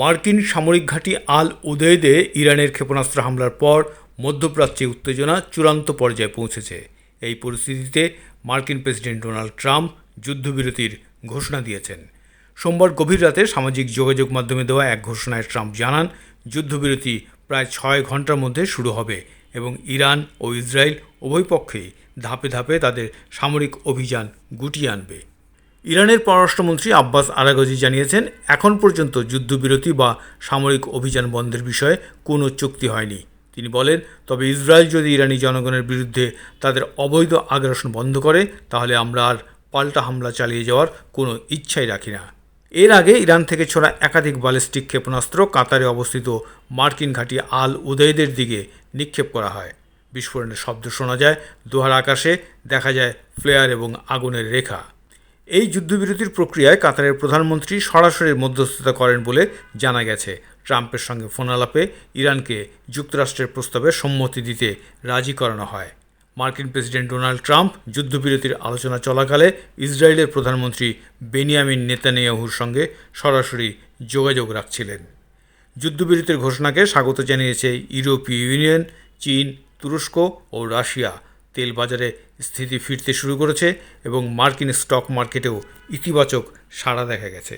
মার্কিন সামরিক ঘাঁটি আল উদয়দে ইরানের ক্ষেপণাস্ত্র হামলার পর মধ্যপ্রাচ্যে উত্তেজনা চূড়ান্ত পর্যায়ে পৌঁছেছে। এই পরিস্থিতিতে মার্কিন প্রেসিডেন্ট ডোনাল্ড ট্রাম্প যুদ্ধবিরতির ঘোষণা দিয়েছেন। সোমবার গভীর রাতে সামাজিক যোগাযোগ মাধ্যমে দেওয়া এক ঘোষণায় ট্রাম্প জানান, যুদ্ধবিরতি প্রায় ছয় ঘণ্টার মধ্যে শুরু হবে এবং ইরান ও ইসরায়েল উভয় পক্ষেই ধাপে ধাপে তাদের সামরিক অভিযান গুটিয়ে আনবে। ইরানের পররাষ্ট্রমন্ত্রী আব্বাস আরাগজি জানিয়েছেন, এখন পর্যন্ত যুদ্ধবিরতি বা সামরিক অভিযান বন্ধের বিষয়ে কোনো চুক্তি হয়নি। তিনি বলেন, তবে ইসরায়েল যদি ইরানি জনগণের বিরুদ্ধে তাদের অবৈধ আগ্রাসন বন্ধ করে, তাহলে আমরা আর পাল্টা হামলা চালিয়ে যাওয়ার কোনো ইচ্ছাই রাখি না। এর আগে ইরান থেকে ছোড়া একাধিক ব্যালিস্টিক ক্ষেপণাস্ত্র কাতারে অবস্থিত মার্কিন ঘাঁটি আল উদয়দের দিকে নিক্ষেপ করা হয়। বিস্ফোরণের শব্দ শোনা যায়, দোহার আকাশে দেখা যায় ফ্লেয়ার এবং আগুনের রেখা। এই যুদ্ধবিরতির প্রক্রিয়ায় কাতারের প্রধানমন্ত্রী সরাসরি মধ্যস্থতা করেন বলে জানা গেছে। ট্রাম্পের সঙ্গে ফোন আলাপে ইরানকে যুক্তরাষ্ট্রের প্রস্তাবে সম্মতি দিতে রাজি করানো হয়। মার্কিন প্রেসিডেন্ট ডোনাল্ড ট্রাম্প যুদ্ধবিরতির আলোচনা চলাকালে ইসরায়েলের প্রধানমন্ত্রী বেনিয়ামিন নেতানিয়াহুর সঙ্গে সরাসরি যোগাযোগ রাখছিলেন। যুদ্ধবিরতির ঘোষণাকে স্বাগত জানিয়েছে ইউরোপীয় ইউনিয়ন, চীন, তুরস্ক ও রাশিয়া। তেল বাজারে স্থিতি ফিরতে শুরু করেছে এবং মার্কিন স্টক মার্কেটেও ইতিবাচক সাড়া দেখা গেছে।